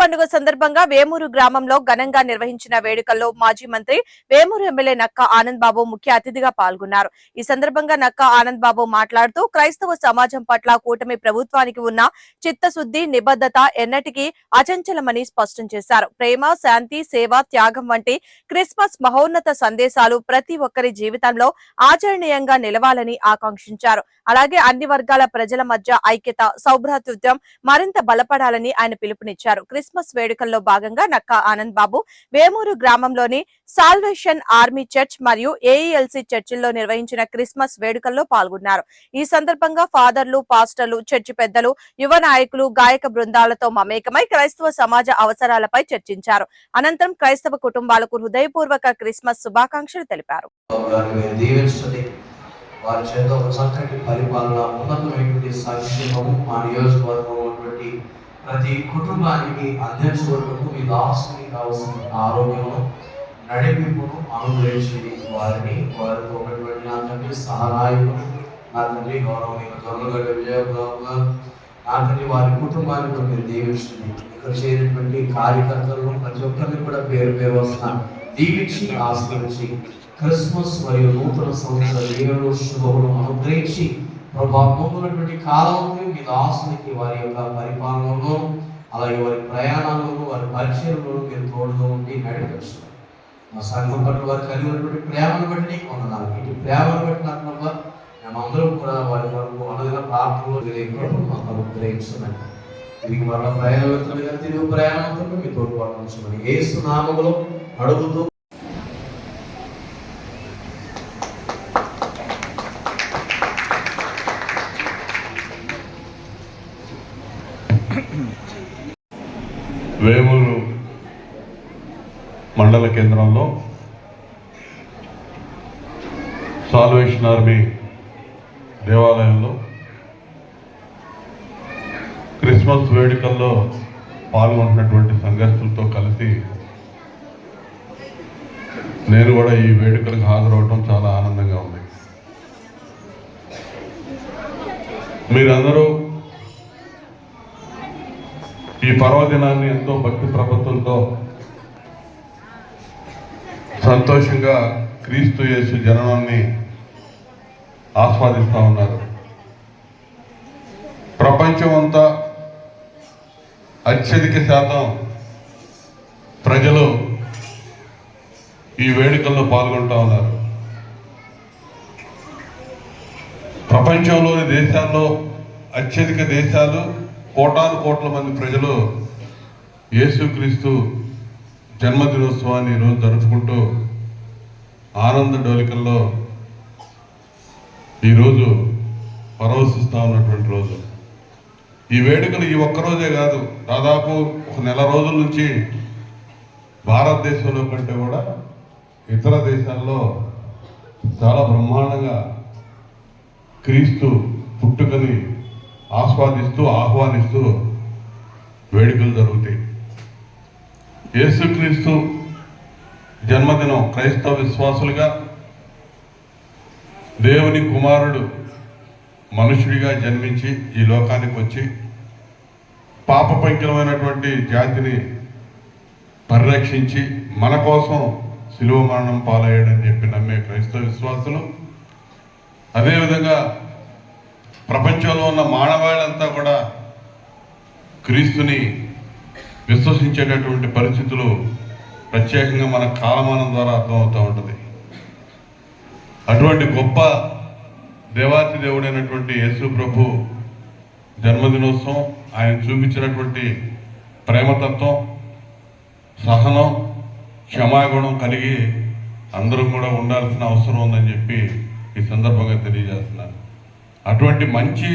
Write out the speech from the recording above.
పండుగ సందర్భంగా వేమూరు గ్రామంలో ఘనంగా నిర్వహించిన వేడుకల్లో మాజీ మంత్రి వేమూరు ఎమ్మెల్యే నక్క ఆనంద్ బాబు ముఖ్య అతిథిగా పాల్గొన్నారు. ఈ సందర్భంగా నక్క ఆనంద్ బాబు మాట్లాడుతూ క్రైస్తవ సమాజం పట్ల కూటమి ప్రభుత్వానికి ఉన్న చిత్తశుద్ధి నిబద్ధత ఎన్నటికీ అచంచలమని స్పష్టం చేశారు. ప్రేమ శాంతి సేవ త్యాగం వంటి క్రిస్మస్ మహోన్నత సందేశాలు ప్రతి ఒక్కరి జీవితంలో ఆచరణీయంగా నిలవాలని ఆకాంక్షించారు. అలాగే అన్ని వర్గాల ప్రజల మధ్య ఐక్యత సౌభ్రాతృత్వం మరింత బలపడాలని ఆయన పిలుపునిచ్చారు. క్రిస్మస్ వేడుకల్లో భాగంగా నక్కా ఆనంద్ బాబు వేమూరు గ్రామంలోని సాల్వేషన్ ఆర్మీ చర్చ్ మరియు ఏఈఎల్సీ చర్చిల్లో నిర్వహించిన క్రిస్మస్ వేడుకల్లో పాల్గొన్నారు. ఈ సందర్భంగా ఫాదర్లు పాస్టర్లు చర్చి పెద్దలు యువ నాయకులు గాయక బృందాలతో మమేకమై క్రైస్తవ సమాజ అవసరాలపై చర్చించారు. అనంతరం క్రైస్తవ కుటుంబాలకు హృదయపూర్వక క్రిస్మస్ శుభాకాంక్షలు తెలిపారు. వారి చేత ఒక చక్కటి పరిపాలన ఉన్నతమైనటువంటి సంక్షేమము మా నియోజకవర్గం ఉన్నటువంటి ప్రతి కుటుంబానికి అందించవరకు మీ దాసుని కావాల్సిన ఆరోగ్యము నడిపింపును అనుగ్రహించి వారిని వారితో ఉన్నటువంటి నా తండ్రి సహాయకులు నా తండ్రి గౌరవమైన దొరలగడ్డ విజయబాబు గారు నా తండ్రి వారి కుటుంబాన్ని కూడా మీరు దీవించండి. ఇక్కడ చేరినటువంటి కార్యకర్తలను ప్రతి ఒక్కరిని కూడా పేరు పేరు వస్తున్నాను దీవించి ఆశ్రయించి క్రిస్మస్ మరియు నూతన సంవత్సర దీవెనలు శుభములు అనుగ్రహించి ప్రభా ముందున్నటువంటి కాలంలో మీ దాసునికి వారి యొక్క పరిపాలనలో అలాగే వారి ప్రయాణాలను వారి పరిచయంలో మీరు తోడుగా ఉండి నడిపించారు మా సంఘం పట్ల వారు కలిగి ఉన్నటువంటి ప్రేమను బట్టి నీకు వందనాలు. ఇటు ప్రేమను బట్టి నాకు ప్రభా మేమందరం కూడా వారి వరకు అనదిన ప్రార్థనలో మాకు అనుగ్రహించమని తిరిగి మరణ ప్రయాణవంతులుగా తిరిగి ప్రయాణం మీ తోడు పాటించమని ఏ సునామములో అడుగుతూ వేమూరు మండల కేంద్రంలో సాల్వేషన్ ఆర్మీ దేవాలయంలో క్రిస్మస్ వేడుకల్లో పాల్గొంటున్నటువంటి సంఘస్థులతో కలిసి నేను కూడా ఈ వేడుకలకు హాజరవడం చాలా ఆనందంగా ఉంది. మీరందరూ ఈ పర్వదినాన్ని ఎంతో భక్తి ప్రపత్తులతో సంతోషంగా క్రీస్తు యేసు జననాన్ని ఆస్వాదిస్తూ ఉన్నారు. ప్రపంచం అంతా అత్యధిక శాతం ప్రజలు ఈ వేడుకల్లో పాల్గొంటూ ఉన్నారు. ప్రపంచంలోని దేశాల్లో అత్యధిక దేశాలు కోటాను కోట్ల మంది ప్రజలు యేసుక్రీస్తు జన్మదినోత్సవాన్ని ఈరోజు జరుపుకుంటూ ఆనంద డోలికల్లో ఈరోజు పరవశిస్తూ ఉన్నటువంటి రోజు. ఈ వేడుకలు ఈ ఒక్కరోజే కాదు దాదాపు ఒక నెల రోజుల నుంచి భారతదేశంలో కంటే కూడా ఇతర దేశాల్లో చాలా బ్రహ్మాండంగా క్రీస్తు పుట్టుకని ఆస్వాదిస్తూ ఆహ్వానిస్తూ వేడుకలు జరుగుతాయి. యేసుక్రీస్తు జన్మదినం క్రైస్తవ విశ్వాసులుగా దేవుని కుమారుడు మనుషుడిగా జన్మించి ఈ లోకానికి వచ్చి పాప పంకిలమైనటువంటి జాతిని పరిరక్షించి మన కోసం శిలువ మరణం పాలయ్యాడని చెప్పి నమ్మే క్రైస్తవ విశ్వాసులు అదేవిధంగా ప్రపంచంలో ఉన్న మానవాళంతా కూడా క్రీస్తుని విశ్వసించేటటువంటి పరిస్థితులు ప్రత్యేకంగా మన కాలమానం ద్వారా అర్థమవుతూ ఉంటుంది. అటువంటి గొప్ప దేవాతి దేవుడైనటువంటి యేసు ప్రభు జన్మదినోత్సవం ఆయన చూపించినటువంటి ప్రేమతత్వం సహనం క్షమాగుణం కలిగి అందరం కూడా ఉండాల్సిన అవసరం ఉందని చెప్పి ఈ సందర్భంగా తెలియజేస్తున్నాను. అటువంటి మంచి